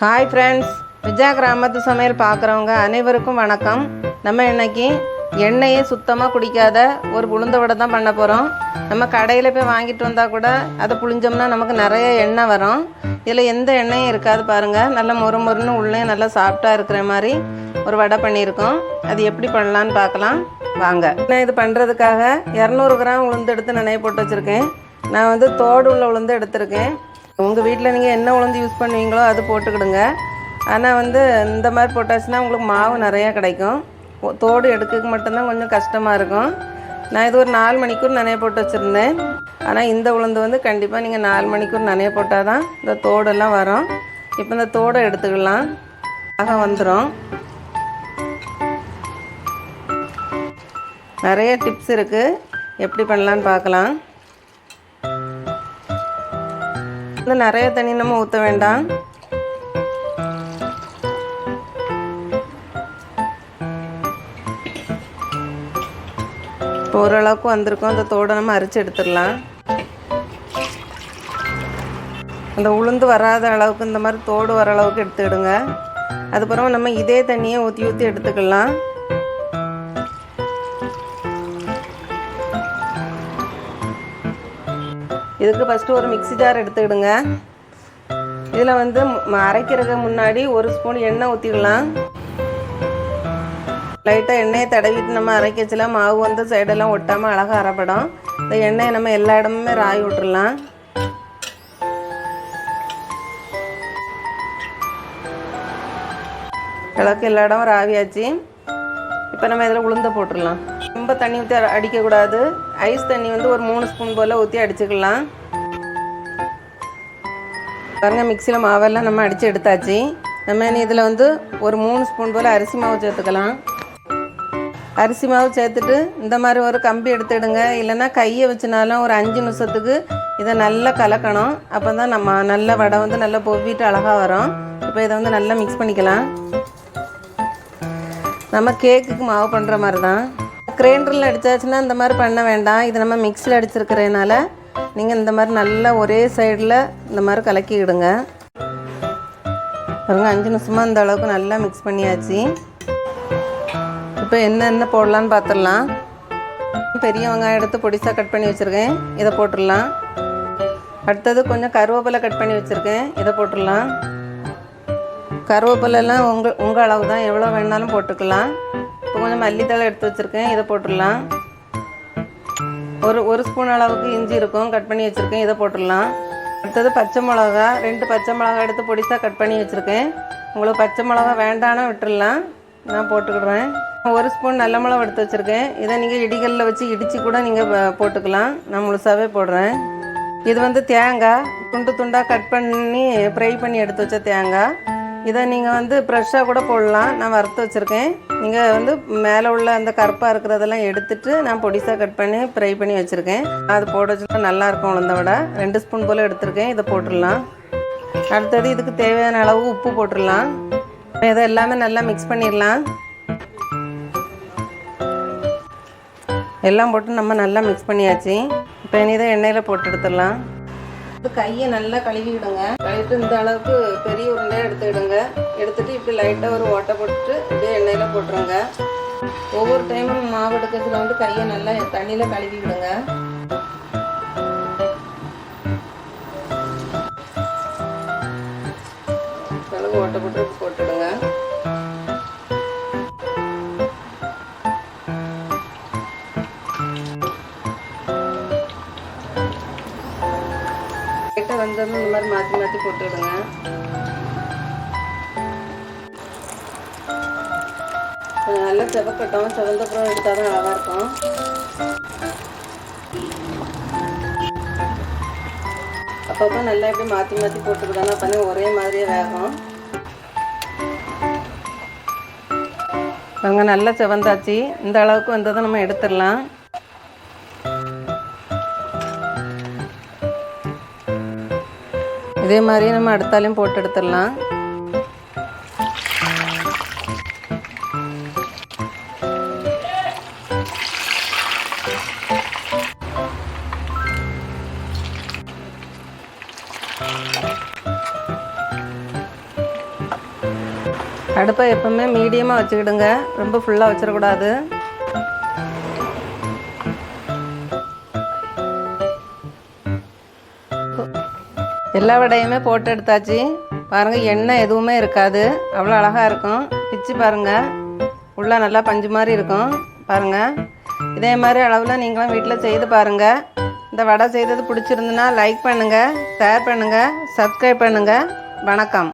Hi friends Vijaya கிராமத்து சமையல் பார்க்குறவங்க அனைவருக்கும் வணக்கம். நம்ம இன்னைக்கு எண்ணெயே சுத்தமாக குடிக்காத ஒரு உளுந்த வடை தான் பண்ண போகிறோம் நம்ம கடையில் போய் வாங்கிட்டு வந்தால் கூட அதை புளிஞ்சோம்னா நமக்கு நிறைய எண்ணெய் வரும். இதில் எந்த எண்ணெயும் இருக்காது பாருங்கள் நல்லா மொறு மொறுன்னு உள்ளே நல்லா சாஃப்டாக இருக்கிற மாதிரி ஒரு வடை பண்ணியிருக்கோம். அது எப்படி பண்ணலான்னு பார்க்கலாம். வாங்க. நான் இது பண்ணுறதுக்காக இரநூறு கிராம் உளுந்து எடுத்து நினைவு போட்டு வச்சுருக்கேன். நான் வந்து தோடு உள்ள உளுந்து எடுத்திருக்கேன். உங்கள் வீட்டில் நீங்கள் என்ன உளுந்து யூஸ் பண்ணுவீங்களோ அது போட்டுக்கிடுங்க. ஆனால் வந்து இந்த மாதிரி போட்டாச்சுன்னா உங்களுக்கு மாவு நிறையா கிடைக்கும். தோடு எடுக்க மட்டும்தான் கொஞ்சம் கஷ்டமாக இருக்கும். நான் இது ஒரு நாலு மணிக்கூர் நனைய போட்டு வச்சுருந்தேன். ஆனால் இந்த உளுந்து வந்து கண்டிப்பாக நீங்கள் நாலு மணிக்கூர் நனைய போட்டால் தான் இந்த தோடெல்லாம் வரும். இப்போ இந்த தோடை எடுத்துக்கலாம். ஆக வந்துடும் நிறைய டிப்ஸ் இருக்குது எப்படி பண்ணலான்னு பார்க்கலாம். வந்து நிறைய தண்ணி நம்ம ஊற்ற வேண்டாம். இப்போ ஓரளவுக்கு வந்திருக்கும். அந்த தோடை நம்ம அரிச்சு எடுத்துடலாம். அந்த உளுந்து வராத அளவுக்கு இந்த மாதிரி தோடு வர அளவுக்கு எடுத்துடுங்க அதுக்கப்புறம் நம்ம இதே தண்ணியை ஊற்றி ஊற்றி எடுத்துக்கலாம். இதுக்கு ஃபஸ்ட்டு ஒரு மிக்ஸி ஜார் எடுத்துக்கிடுங்க. இதில் வந்து அரைக்கிறதுக்கு முன்னாடி ஒரு ஸ்பூன் எண்ணெய் ஊற்றிடலாம் லைட்டாக எண்ணெயை தடவிட்டு நம்ம அரைக்கச்சில மாவு வந்து சைடெல்லாம் ஒட்டாமல் அழகாக அரைப்படும். இந்த எண்ணெயை நம்ம எல்லா இடமுமே ராய் விட்டுறலாம் கிழக்கு எல்லா இடமும் ராவியாச்சு இப்போ நம்ம இதில் உளுந்த போட்டுடலாம். ரொம்ப தண்ணி ஊற்றி அடிக்கக்கூடாது. ஐஸ் தண்ணி வந்து ஒரு மூணு ஸ்பூன் போல் ஊற்றி அடிச்சுக்கலாம். பாருங்க மிக்சியில் மாவெல்லாம் நம்ம அடித்து எடுத்தாச்சு. நம்ம இதில் வந்து ஒரு மூணு ஸ்பூன் போல் அரிசி மாவு சேர்த்துக்கலாம். அரிசி மாவு சேர்த்துட்டு இந்த மாதிரி ஒரு கம்பி எடுத்துடுங்க இல்லைன்னா கையை வச்சுனாலும் ஒரு அஞ்சு நிமிஷத்துக்கு இதை நல்லா கலக்கணும். அப்போ தான் நம்ம நல்ல வடை வந்து நல்லா பொவ்விட்டு அழகாக வரும். இப்போ இதை வந்து நல்லா மிக்ஸ் பண்ணிக்கலாம். நம்ம கேக்குக்கு மாவு பண்ணுற மாதிரி தான் கிரைண்டரில் அடித்தாச்சுன்னா இந்த மாதிரி பண்ண வேண்டாம். இது நம்ம மிக்சியில் அடிச்சிருக்கிறதுனால நீங்கள் இந்த மாதிரி நல்லா ஒரே சைடில் இந்த மாதிரி கலக்கிக்கிடுங்க பாருங்க அஞ்சு நிமிஷமாக இந்த அளவுக்கு நல்லா மிக்ஸ் பண்ணியாச்சு. இப்போ என்னென்ன போடலான்னு பார்த்துடலாம் பெரிய வெங்காயம் எடுத்து பொடிசாக கட் பண்ணி வச்சுருக்கேன். இதை போட்டுடலாம். அடுத்தது கொஞ்சம் கருவேப்பிலை கட் பண்ணி வச்சுருக்கேன். இதை போட்டுடலாம். கருவேப்பிலெல்லாம் உங்கள் உங்கள் அளவு தான் எவ்வளோ வேணாலும் போட்டுக்கலாம். இப்போ கொஞ்சம் மல்லித்தழை எடுத்து வச்சுருக்கேன். இதை போட்டுடலாம். ஒரு ஒரு ஸ்பூன் அளவுக்கு இஞ்சி இருக்கும் கட் பண்ணி வச்சுருக்கேன். இதை போட்டுடலாம். அடுத்தது பச்சை மிளகா ரெண்டு பச்சை மிளகா எடுத்து பொடிசாக கட் பண்ணி வச்சுருக்கேன். உங்களுக்கு பச்சை மிளகா வேண்டானா விட்டுடலாம். நான் போட்டுக்கிடுறேன். ஒரு ஸ்பூன் நல்ல மிளகா எடுத்து வச்சுருக்கேன். இதை நீங்கள் இடிகளில் வச்சு இடித்து கூட நீங்கள் போட்டுக்கலாம். நான் முழுசாகவே போடுறேன். இது வந்து தேங்காய். துண்டு துண்டாக கட் பண்ணி ஃப்ரை பண்ணி எடுத்து வச்ச தேங்காய். இதை நீங்கள் வந்து ஃப்ரெஷ்ஷாக கூட போடலாம். நான் வறுத்து வச்சுருக்கேன். நீங்கள் வந்து மேலே உள்ள அந்த கருப்பாக இருக்கிறதெல்லாம் எடுத்துட்டு நான் பொடிசாக கட் பண்ணி ஃப்ரை பண்ணி வச்சுருக்கேன். அது போட வச்சுட்டா நல்லாயிருக்கும் உளுந்த வடை. ரெண்டு ஸ்பூன் போல் எடுத்திருக்கேன். இதை போட்டுடலாம். அடுத்தது இதுக்கு தேவையான அளவு உப்பு போட்டுடலாம். இதை எல்லாமே நல்லா மிக்ஸ் பண்ணிடலாம். எல்லாம் போட்டு நம்ம நல்லா மிக்ஸ் பண்ணியாச்சு. இப்போ இனி இதை எண்ணெயில் போட்டு எடுத்துடலாம். கையை நல்லா கழுவிடுங்க. கழுவிட்டு இந்த அளவுக்கு பெரிய உருண்டையாக எடுத்துக்கிடுங்க. எடுத்துட்டு இப்படி லைட்டாக ஒரு ஓட்டை போட்டுட்டு இப்படியே எண்ணெயில் போட்டுருங்க. ஒவ்வொரு டைமும் மாவு எடுக்கிறதுல வந்து கையை நல்லா தண்ணியில் கழுவி விடுங்க அளவு ஓட்டை போட்டு போட்டு வந்ததும் இந்த மாதிரி மாற்றி மாற்றி போட்டுடுங்க. நல்லா செவக்கட்டும். செவந்தப்புறம் எடுத்தால் தான் அழகாக இருக்கும். அப்பப்போ நல்லா இப்படி மாற்றி மாற்றி போட்டுக்கிட்டோம்னா அப்போ ஒரே மாதிரியே வேகும். நாங்கள் நல்லா செவந்தாச்சு. இந்த அளவுக்கு வந்ததை நம்ம எடுத்துடலாம். இதே மாதிரியே நம்ம அடுத்தாலையும் போட்டு எடுத்துடலாம். அடுப்பை எப்பவுமே மீடியமாக வச்சுக்கிடுங்க. ரொம்ப ஃபுல்லாக வச்சிடக்கூடாது. எல்லா வடையுமே போட்டு எடுத்தாச்சு பாருங்கள் எண்ணெய் எதுவுமே இருக்காது. அவ்வளோ அழகாக இருக்கும். பிச்சு பாருங்கள் உள்ளே நல்லா பஞ்சு மாதிரி இருக்கும். பாருங்கள் இதே மாதிரி அளவில் நீங்களும் வீட்டில் செய்து பாருங்கள் இந்த வடை செய்தது பிடிச்சிருந்துன்னா லைக் பண்ணுங்கள் ஷேர் பண்ணுங்கள் சப்ஸ்கிரைப் பண்ணுங்கள் வணக்கம்.